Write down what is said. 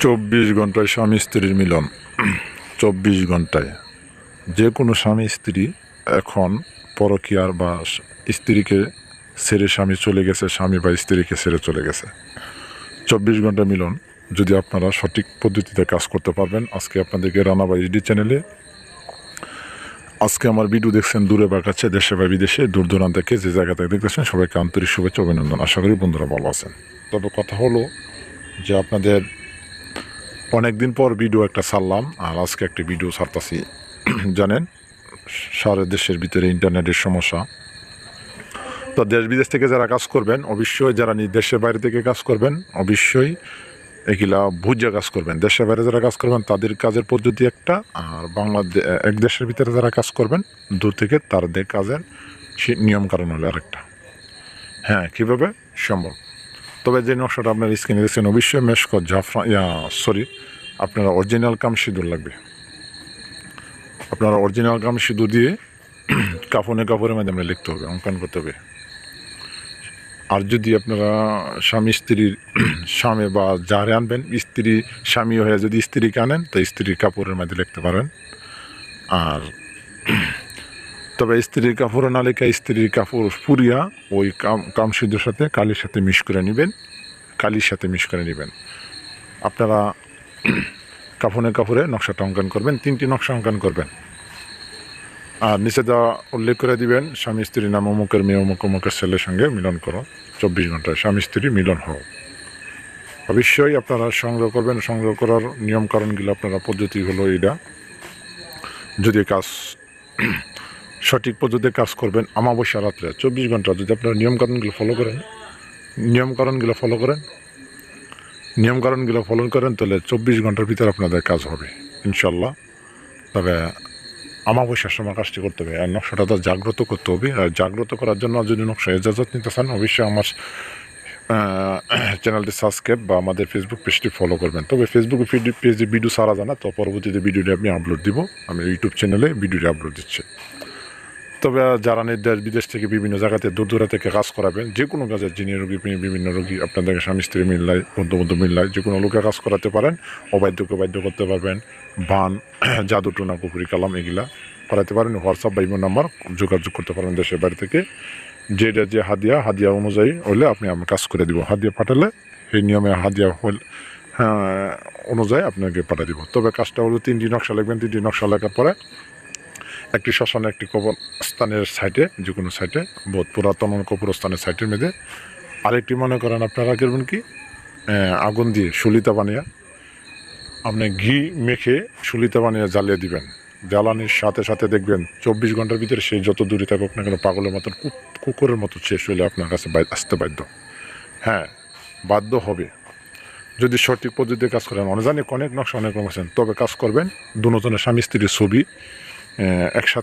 চব্বিশ ঘন্টায় স্বামী স্ত্রীর মিলন। চব্বিশ ঘন্টায়। যে কোনো স্বামী স্ত্রী এখন পরকীয়ার বা স্ত্রীকে ছেড়ে স্বামী চলে গেছে, স্বামী বা স্ত্রীকে ছেড়ে চলে গেছে। চব্বিশ ঘণ্টা মিলন, যদি আপনারা সঠিক পদ্ধতিতে কাজ করতে পারবেন, আজকে আপনাদেরকে রানাবা এইচডি চ্যানেলে। আজকে আমার ভিডিও দেখছেন দূরে বা কাছে, দেশে বা বিদেশে, দূর দূরান্ত থেকে যে জায়গা থেকে দেখতেছেন, সবাইকে আন্তরিক শুভেচ্ছা, অভিনন্দন। আশা করি বন্ধুরা ভালো আছেন। তবে কথা হলো যে আপনাদের অনেক দিন পর ভিডিও একটা ছাড়লাম, আর আজকে একটা ভিডিও ছাড়তাছি। জানেন, সারা দেশের ভিতরে ইন্টারনেটের সমস্যা। তো দেশ বিদেশ থেকে যারা কাজ করবেন, অবশ্যই যারা নিজ দেশের বাইরে থেকে কাজ করবেন, অবশ্যই এগুলা বুঝে কাজ করবেন। দেশের বাইরে যারা কাজ করবেন, তাদের কাজের পদ্ধতি একটা, আর বাংলাদেশ এক দেশের ভিতরে যারা কাজ করবেন, দূর থেকে তাদের কাজের নিয়ম কারণ হলো আরেকটা। হ্যাঁ কীভাবে? সম্ভব। তবে যে নকশাটা আপনার স্ক্রিনে দেখছেন, অবশ্যই মেশকট জাফরা, ইয়া, সরি, আপনারা অরিজিনাল কাম সিঁদুর লাগবে। আপনারা অরিজিনাল কাম সিঁদুর দিয়ে কাফনে কাপড়ের মাধ্যমে লিখতে হবে, অঙ্কন করতে হবে। আর যদি আপনারা স্বামী স্ত্রীর স্বামী বা যারে আনবেন, স্ত্রী স্বামী হয়ে যদি স্ত্রীকে আনেন, তো স্ত্রীর কাপড়ের মধ্যে লিখতে পারেন। আর তবে স্ত্রীর কাপড় না লেখা স্ত্রীর কাপড় পুরিয়া ওই কাম, কামসিদ্ধর সাথে কালির সাথে মিশ করে নেবেন, কালির সাথে মিশ করে নেবেন। আপনারা কাফনে কাপড়ে নকশাটা অঙ্কন করবেন, তিনটি নকশা অঙ্কন করবেন। আর নিচে দেওয়া উল্লেখ করে দিবেন, স্বামী, স্ত্রী নাম অমুকের মেয়ে, অমুক, অমুকের ছেলের সঙ্গে মিলন করো। চব্বিশ ঘন্টায় স্বামী, স্ত্রী মিলন হও। অবশ্যই আপনারা সংগ্রহ করবেন, সংগ্রহ করার নিয়মকানুনগুলো আপনারা পদ্ধতি হলো এইটা যদি কাজ সঠিক পদ্ধতিতে কাজ করবেন আমাবস্যা রাত্রে। চব্বিশ ঘণ্টা যদি আপনারা নিয়মকানুনগুলো ফলো করেন, নিয়মকানুনগুলো ফলো করেন, নিয়মকানুনগুলো ফলো করেন, তাহলে চব্বিশ ঘণ্টার ভিতরে আপনাদের কাজ হবে ইনশাল্লাহ তবে আমাবস্যার সময় কাজটি করতে হবে, আর নকশাটা তো জাগ্রত করতে হবে, আর জাগ্রত করার জন্য যদি নকশা এজাজত নিতে চান, অবশ্যই আমার চ্যানেলটি সাবস্ক্রাইব বা আমাদের ফেসবুক পেজটি ফলো করবেন। তবে ফেসবুক পেজে ভিডিও সারা জানা, তো পরবর্তীতে ভিডিওটি আমি আপলোড দিব। আমি ইউটিউব চ্যানেলে ভিডিওটি আপলোড দিচ্ছি। তবে যারা নিজ দেশ বিদেশ থেকে বিভিন্ন জায়গাতে দূর দূরা থেকে কাজ করাবেন যে কোনো কাজের যিনি রোগী বিভিন্ন রোগী আপনাদের স্বামী স্ত্রী মিল্লায় বন্ধু বন্ধু মিল্লায় যে কোনো লোকে কাজ করাতে পারেন অবাধ্যকে বাধ্য করতে পারবেন বান জাদু টোনা কুকুরি কালাম এগুলা করাতে পারেন হোয়াটসঅ্যাপ বা ইমো নাম্বার যোগাযোগ করতে পারেন দেশের বাড়ি থেকে। যেটা যে হাদিয়া হাদিয়া অনুযায়ী হলে আপনি আমি কাজ করে দিব। হাদিয়া পাঠালে সেই নিয়মে হাদিয়া হল হ্যাঁ, অনুযায়ী আপনাকে পাঠিয়ে দিব। তবে কাজটা হলো তিনটি নকশা লাগবেন তিনটি নকশা লেখার পরে একটি শ্মশান একটি কবর স্থানের সাইটে যে কোনো সাইটে বহুত পুরাতন কবরস্থানের সাইটের মধ্যে। আরেকটি মনে করেন আপনারা করবেন কি? আগুন দিয়ে সুলিতা বানিয়ে, আপনি ঘি মেখে সুলিতা বানিয়ে জ্বালিয়ে দিবেন। জ্বালানির সাথে সাথে দেখবেন চব্বিশ ঘণ্টার ভিতরে সে যত দূরে থাকুক না কেন পাগলের মতন কুকুরের মতো শেষ হলে আপনার কাছে আসতে বাধ্য। হ্যাঁ বাধ্য হবে। যদি সঠিক পদ্ধতিতে কাজ করেন, অনেক জানি অনেক নকশা অনেক রকম আছেন তবে কাজ করবেন দুজনের স্বামী স্ত্রীর ছবি একসাথে